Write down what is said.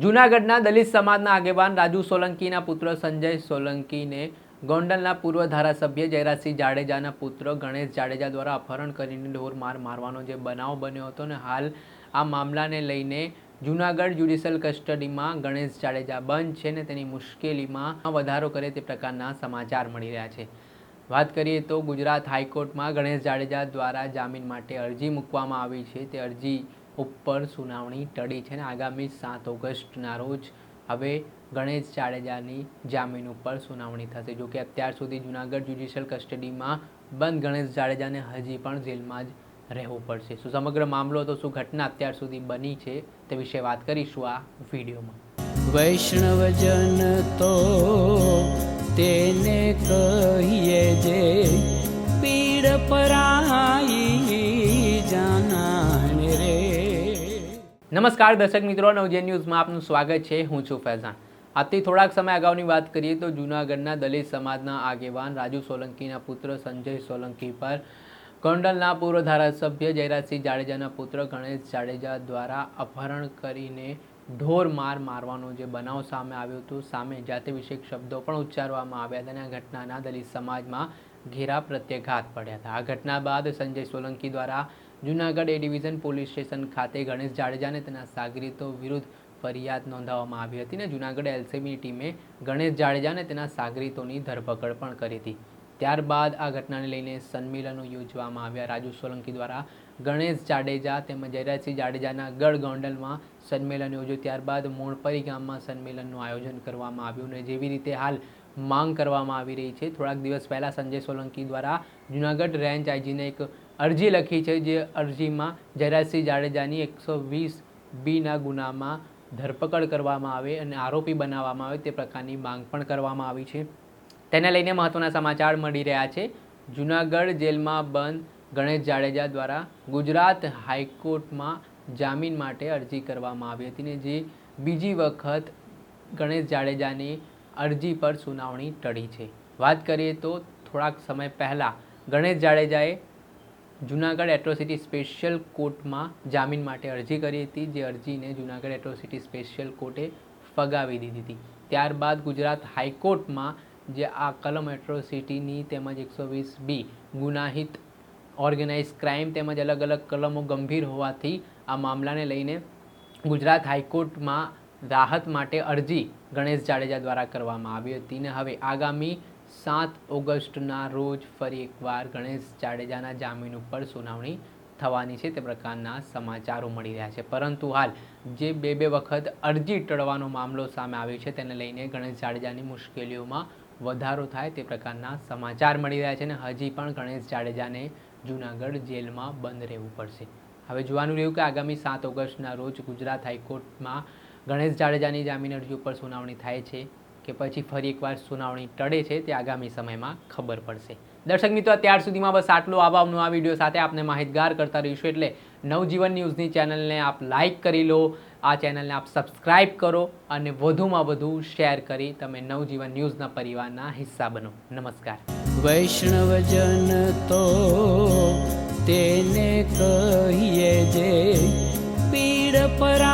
જૂનાગઢના દલિત સમાજના આગેવાન રાજુ સોલંકીના પુત્ર સંજય સોલંકીને ગોંડલના પૂર્વ ધારાસભ્ય જયરાજસિંહ જાડેજાના પુત્ર ગણેશ જાડેજા દ્વારા અપહરણ કરીને ઢોર માર મારવાનો જે બનાવ બન્યો હતો ને હાલ આ મામલાને લઈને જૂનાગઢ જ્યુડિશિયલ કસ્ટડીમાં ગણેશ જાડેજા બંધ છે ને તેની મુશ્કેલીમાં વધારો કરે તે પ્રકારના સમાચાર મળી રહ્યા છે. વાત કરીએ તો ગુજરાત હાઈકોર્ટમાં ગણેશ જાડેજા દ્વારા જામીન માટે અરજી મૂકવામાં આવી છે. તે અરજી ઉપર સુનાવણી ટળી છે ને આગામી સાત ઓગસ્ટના રોજ હવે ગણેશ જાડેજાની જામીન ઉપર સુનાવણી થશે. જો કે અત્યાર સુધી જૂનાગઢ જ્યુડિશિયલ કસ્ટડીમાં બંધ ગણેશ જાડેજાને હજી પણ જેલમાં જ રહેવું પડશે. શું સમગ્ર મામલો તો શું ઘટના અત્યાર સુધી બની છે તે વિશે વાત કરીશું આ વિડીયોમાં. વૈષ્ણવજન તો તેને કહીએ જે પીડ પરાઈ નમસ્કાર દર્શક મિત્રો નવજે ન્યૂઝમાં આપનું સ્વાગત છે. હું છું ફૈઝાન. આજથી થોડાક સમય અગાઉની વાત કરીએ તો જૂનાગઢના દલિત સમાજના આગેવાન રાજુ સોલંકીના પુત્ર સંજય સોલંકી પર ગોંડલના પૂર્વ ધારાસભ્ય જયરાજસિંહ જાડેજાના પુત્ર ગણેશ જાડેજા દ્વારા અપહરણ કરીને ઢોર માર મારવાનો જે બનાવ સામે આવ્યો હતો, સામે જાતિવિષયક શબ્દો પણ ઉચ્ચારવામાં આવ્યા હતા અને આ ઘટનાના દલિત સમાજમાં ઘેરા પ્રત્યાઘાત પડ્યા હતા. આ ઘટના બાદ સંજય સોલંકી દ્વારા Junagadh A division police station ખાતે ગણેશ જાડેજાને તેના સાગરીતો વિરુદ્ધ ફરિયાદ નોંધાવવામાં આવી હતી ને જૂનાગઢ એલસીબીની ટીમે ગણેશ જાડેજા અને તેના સાગરીતોની ધરપકડ પણ કરી હતી. ત્યારબાદ આ ઘટનાને લઈને સંમેલનો યોજવામાં આવ્યા. રાજુ સોલંકી દ્વારા ગણેશ જાડેજા તેમજ જયરાજસિંહ જાડેજાના ગઢ ગોંડલમાં સંમેલન યોજ્યું. ત્યારબાદ મોણપરી ગામમાં સંમેલનનું આયોજન કરવામાં આવ્યું અને જેવી રીતે હાલ માંગ કરવામાં આવી રહી છે. થોડાક દિવસ પહેલાં સંજય સોલંકી દ્વારા જૂનાગઢ રેન્જ આઈજીને એક અરજી લખી છે જે અરજીમાં જયરાજસિંહ જાડેજાની એકસો વીસ બીના ગુનામાં ધરપકડ કરવામાં આવે અને આરોપી બનાવવામાં આવે તે પ્રકારની માંગ પણ કરવામાં આવી છે. તેને લઈને મહત્વના સમાચાર મળી રહ્યા છે. જૂનાગઢ જેલમાં બંધ ગણેશ જાડેજા દ્વારા ગુજરાત હાઈકોર્ટમાં જામીન માટે અરજી કરવામાં આવી હતી ને જે બીજી વખત ગણેશ જાડેજાની અરજી પર સુનાવણી ટળી છે. વાત કરીએ તો થોડાક સમય પહેલાં ગણેશ જાડેજાએ જૂનાગઢ એટ્રોસિટી સ્પેશિયલ કોર્ટમાં જામીન માટે અરજી કરી હતી. જે અરજીને જુનાગઢ એટ્રોસિટી સ્પેશિયલ કોર્ટે ફગાવી દીધી હતી. ત્યારબાદ ગુજરાત હાઈકોર્ટમાં જે આ કલમ એટ્રોસિટીની તેમજ એકસો વીસ બી ગુનાહિત ઓર્ગેનાઇઝ ક્રાઇમ તેમજ અલગ અલગ કલમો ગંભીર હોવાથી આ મામલાને લઈને ગુજરાત હાઈકોર્ટમાં રાહત માટે અરજી ગણેશ જાડેજા દ્વારા કરવામાં આવી હતી. ને હવે આગામી સાત ઓગસ્ટના રોજ ફરી એકવાર ગણેશ જાડેજાના જામીન ઉપર સુનાવણી થવાની છે. તે પ્રકારના સમાચારો મળી રહ્યા છે. પરંતુ હાલ જે બે બે વખત અરજી ટળવાનો મામલો સામે આવ્યો છે, તેને લઈને ગણેશ જાડેજાની મુશ્કેલીઓમાં વધારો થાય તે પ્રકારના સમાચાર મળી રહ્યા છે અને હજી પણ ગણેશ જાડેજાને જૂનાગઢ જેલમાં બંધ રહેવું પડશે. હવે જોવાનું રહ્યું કે આગામી સાત ઓગસ્ટના રોજ ગુજરાત હાઈકોર્ટમાં ગણેશ જાડેજાની જામીન અરજી ઉપર સુનાવણી થાય છે કે પછી ફરી એકવાર સુનાવણી ટળે છે તે આગામી સમયમાં ખબર પડશે. દર્શક મિત્રો અત્યાર સુધીમાં બસ આટલું. આવા આ વીડિયો સાથે આપને માહિતગાર કરતા રહીશું એટલે નવજીવન ન્યૂઝની ચેનલને આપ લાઇક કરી લો, આ ચેનલને આપ સબસ્ક્રાઇબ કરો અને વધુમાં વધુ શેર કરી તમે નવજીવન ન્યૂઝના પરિવારના હિસ્સા બનો. નમસ્કાર. વૈષ્ણવજન તો તેને કહીએ જે પીડ પરાઈ